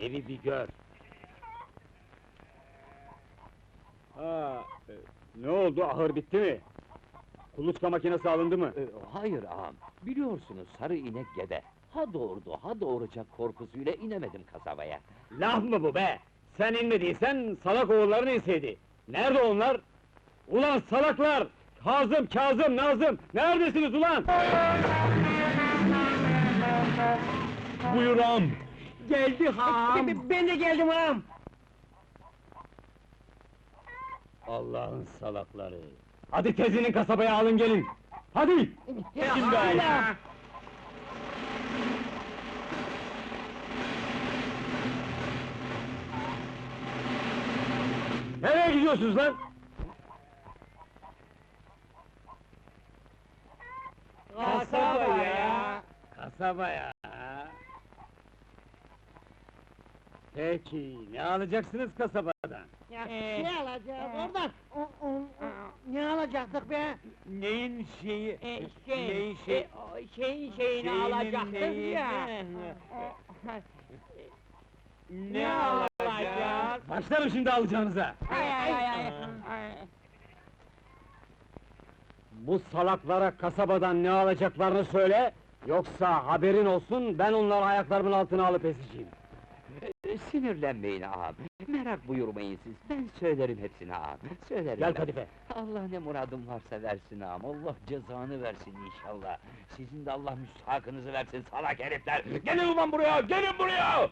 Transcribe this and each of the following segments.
Evi bir gör. Ha, e, ne oldu, ahır bitti mi? Kuluçka makinesi alındı mı? Ee, hayır ağam, biliyorsunuz sarı inek gebe. Ha doğurdu, ha doğuracak korkusuyla inemedim kasabaya. Laf mı bu be? Sen inmediysen salak oğulların inseydi. Nerede onlar? Ulan salaklar! Kazım, Kazım, Nazım! Neredesiniz ulan? Buyur ağam. Geldi ham! Ben de geldim ağam. Allah'ın salakları! Hadi tezinin kasabaya alın gelin! Hadi! Şimdi ağam. Nereye gidiyorsunuz lan? Kasabaya. Kasabaya. Peki, ne alacaksınız kasabadan? Ne alacağız oradan? O- o- o- Ne alacaktık be? Neyin şeyi? E, şey, Neyin şey? e, o şeyin şeyini Şeyinin alacaktık neyini? ya. Ne alacağız? Başlarım şimdi alacağınıza! Ay ay ay ay. ay. Bu salaklara kasabadan ne alacaklarını söyle, yoksa haberin olsun, ben onları ayaklarımın altına alıp ezeceğim. Ee, sinirlenmeyin ağam, merak buyurmayın siz, ben söylerim hepsini ağam, söylerim Gel ben. Kadife! Allah ne muradım varsa versin ağam, Allah cezanı versin inşallah. Sizin de Allah müstahakınızı versin salak herifler! Gelin ulan buraya, gelin buraya!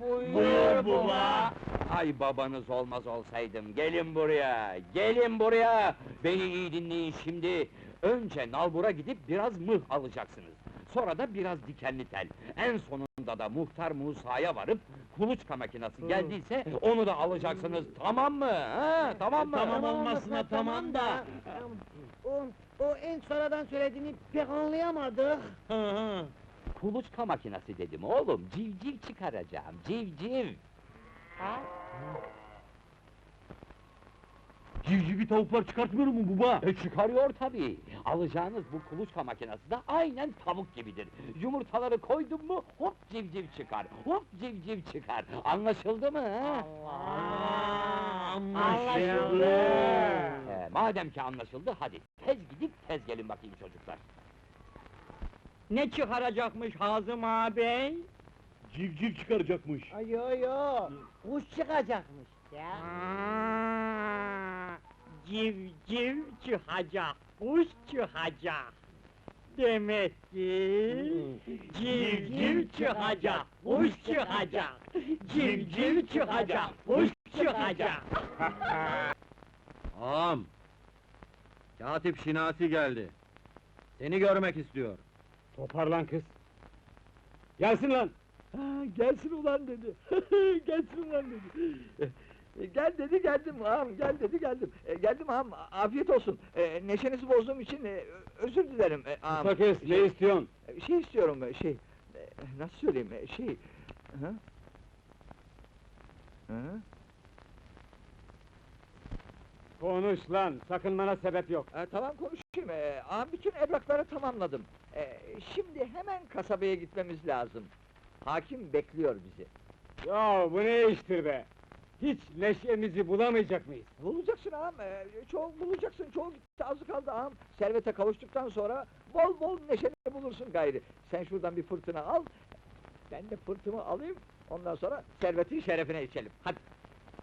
Buyur baba. Ay babanız olmaz olsaydım, gelin buraya, gelin buraya! Beni iyi dinleyin şimdi! Önce nalbura gidip biraz mıh alacaksınız. Sonra da biraz dikenli tel. En sonunda da muhtar Musa'ya varıp, kuluçka makinesi geldiyse onu da alacaksınız, tamam mı? Ha, tamam mı? Tamam olmasına tamam da. O, o en sonradan söylediğini pek anlayamadık. Hı hı. Kuluçka makinesi dedim oğlum, civciv çıkaracağım, civciv! Ha? Civcivi tavuklar çıkartmıyor mu baba? E, çıkarıyor tabii. Alacağınız bu kuluçka makinesi de aynen tavuk gibidir. Yumurtaları koydun mu hop civciv çıkar, hop civciv çıkar. Anlaşıldı mı? ha? Aa, Anlaşıldı. Ee, madem ki anlaşıldı, hadi tez gidip tez gelin bakayım çocuklar. Ne çıkaracakmış Hazım ağabey? Civciv çıkaracakmış. Ay yo yo, kuş çıkacakmış ya. Civciv çıkacak, kuş çıkacak. Demek ki civciv çıkacak, kuş çıkacak. Civciv çıkacak, kuş çıkacak. Ağam! Katip Şinasi geldi. Seni görmek istiyor. Toparlan kız! Gelsin lan! Ha, gelsin ulan dedi. gelsin ulan dedi. E, gel dedi geldim ağam gel dedi geldim. E, geldim ağam afiyet olsun. E, neşenizi bozduğum için e, özür dilerim e, ağam. Kısa kes, ne istiyorsun? E, Şey istiyorum e, şey. e, Nasıl söyleyeyim e, şey. Hı? Hı? Konuş lan, sakınmana sebep yok. E, tamam konuşayım. E, ağam bütün evrakları tamamladım. E, şimdi hemen kasabaya gitmemiz lazım. Hakim bekliyor bizi. Ya bu ne iştir be? Hiç neşemizi bulamayacak mıyız? Bulacaksın ağam, e, çoğu bulacaksın, çoğu gitti, azı kaldı ağam. Servete kavuştuktan sonra bol bol neşeni bulursun gayri. Sen şuradan bir fırtına al, ben de fırtımı alayım, ondan sonra servetin şerefine içelim. Hadi.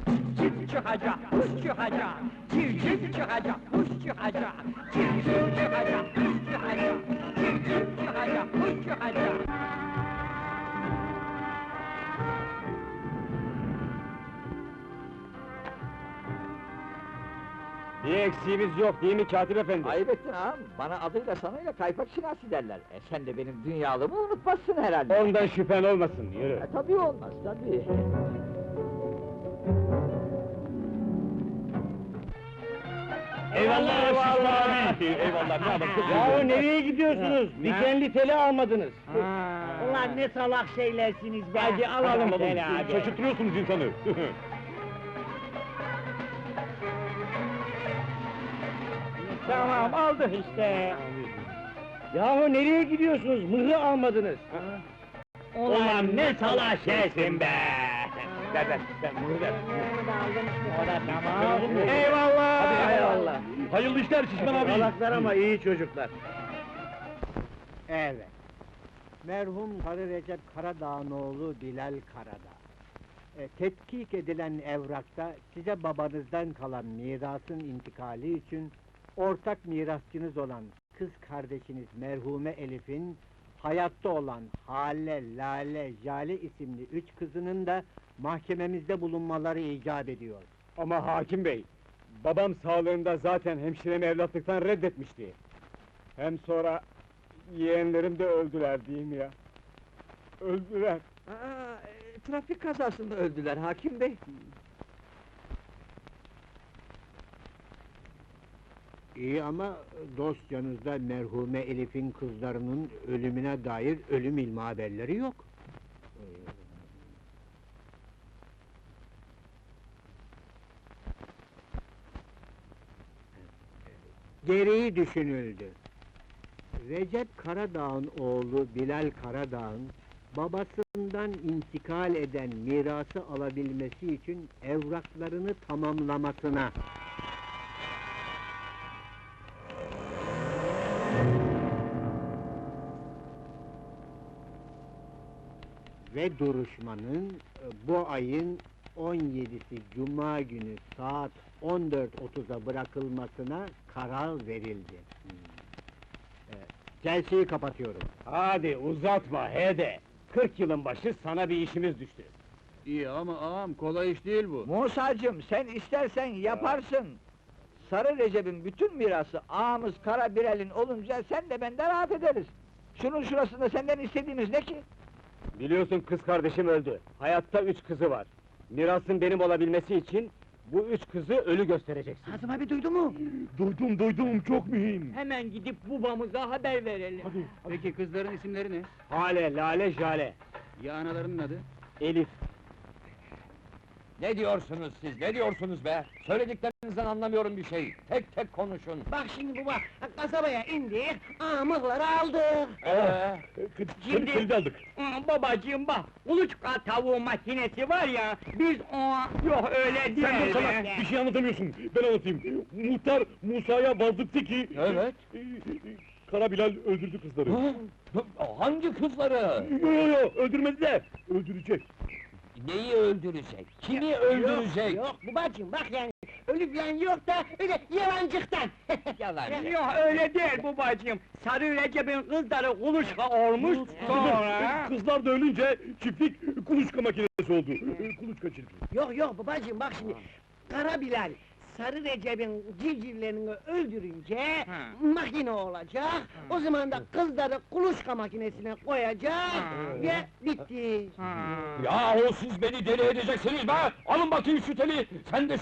Civciv çıkacak, kuş çıkacak. Civciv çıkacak, kuş çıkacak. Civciv çıkacak, kuş çıkacak. Civciv çıkacak, kuş çıkacak. Eksiğimiz yok değil mi katip efendi? Ayıp ettin ağam, bana adıyla sanıyla kaypak şinasi derler. E sen de benim dünyalımı unutmazsın herhalde. Ondan şüphen olmasın, yürü. E, tabii olmaz, tabii. Eyvallah, eyvallah abi! Eyvallah, ne yapalım? Yahu nereye gidiyorsunuz? Dikenli teli almadınız. Ulan ne salak şeylersiniz be! Hadi alalım teli abi. Şaşırtıyorsunuz insanı. Tamam aldık işte. Yahu nereye gidiyorsunuz? Mıhı almadınız. Ulan ne salak şeysin be! Ver ver, ver bunu ver. O da tamam. Eyvallah! Hadi eyvallah. Hayırlı işler Şişman abi! Salaklar ama iyi çocuklar. Evet. Merhum Sarı Recep Karadağ'ın oğlu Bilal Karadağ. E, tetkik edilen evrakta size babanızdan kalan mirasın intikali için ortak mirasçınız olan kız kardeşiniz merhume Elif'in hayatta olan Hale, Lale, Jale isimli üç kızının da mahkememizde bulunmaları icap ediyor. Ama hakim bey, babam sağlığında zaten hemşiremi evlatlıktan reddetmişti. Hem sonra yeğenlerim de öldüler mi ya? Öldüler. Aa, e, trafik kazasında öldüler hakim bey. İyi ama dosyanızda merhume Elif'in kızlarının ölümüne dair ölüm ilmi haberleri yok. Gereği düşünüldü. Recep Karadağ'ın oğlu Bilal Karadağ'ın babasından intikal eden mirası alabilmesi için evraklarını tamamlamasına ve duruşmanın e, bu ayın 17'si Cuma günü saat 14.30'a bırakılmasına karar verildi. Hmm. E, Celseyi kapatıyorum. Hadi uzatma hede. 40 yılın başı sana bir işimiz düştü. İyi ama ağam kolay iş değil bu. Musacım sen istersen yaparsın. Sarı Recep'in bütün mirası ağamız Kara Birel'in olunca sen de ben de rahat ederiz. Şunun şurasında senden istediğimiz ne ki? Biliyorsun kız kardeşim öldü. Hayatta üç kızı var. Mirasın benim olabilmesi için bu üç kızı ölü göstereceksin. Hazım abi duydu mu? Duydum duydum çok mühim. Hemen gidip babamıza haber verelim. Peki kızların isimleri ne? Hale, Lale, Jale. Ya analarının adı? Elif. Ne diyorsunuz siz, ne diyorsunuz be? Söylediklerinizden anlamıyorum bir şey. Tek tek konuşun. Bak şimdi baba, kasabaya indik, amıkları aldık. Ee, Şimdi... aldık. Babacığım bak, kuluçka tavuğu makinesi var ya, biz o... Yok öyle değil. Sen de salak, bir şey anlatamıyorsun. Ben anlatayım. Muhtar Musa'ya vazlıktı ki... Evet. e, e, Kara Bilal öldürdü kızları. Hı? Hangi kızları? Yo yo yo, öldürmedi de, öldürecek. Neyi öldürecek? Kimi öldürecek? Yok babacığım bak yani, ölü falan yok da öyle yalancıktan. Yalancı. Yok öyle değil babacığım. Sarı Recep'in kızları kuluçka olmuş, sonra... Kızlar da ölünce çiftlik kuluçka makinesi oldu. Kuluçka çiftliği. Yok yok babacığım bak şimdi, Kara Bilal, Sarı Recep'in civcivlerini öldürünce makine olacak, o zaman da kızları kuluçka makinesine koyacak ve bitti. Yahu siz beni deli edeceksiniz be! Alın bakayım şu teli! Sen de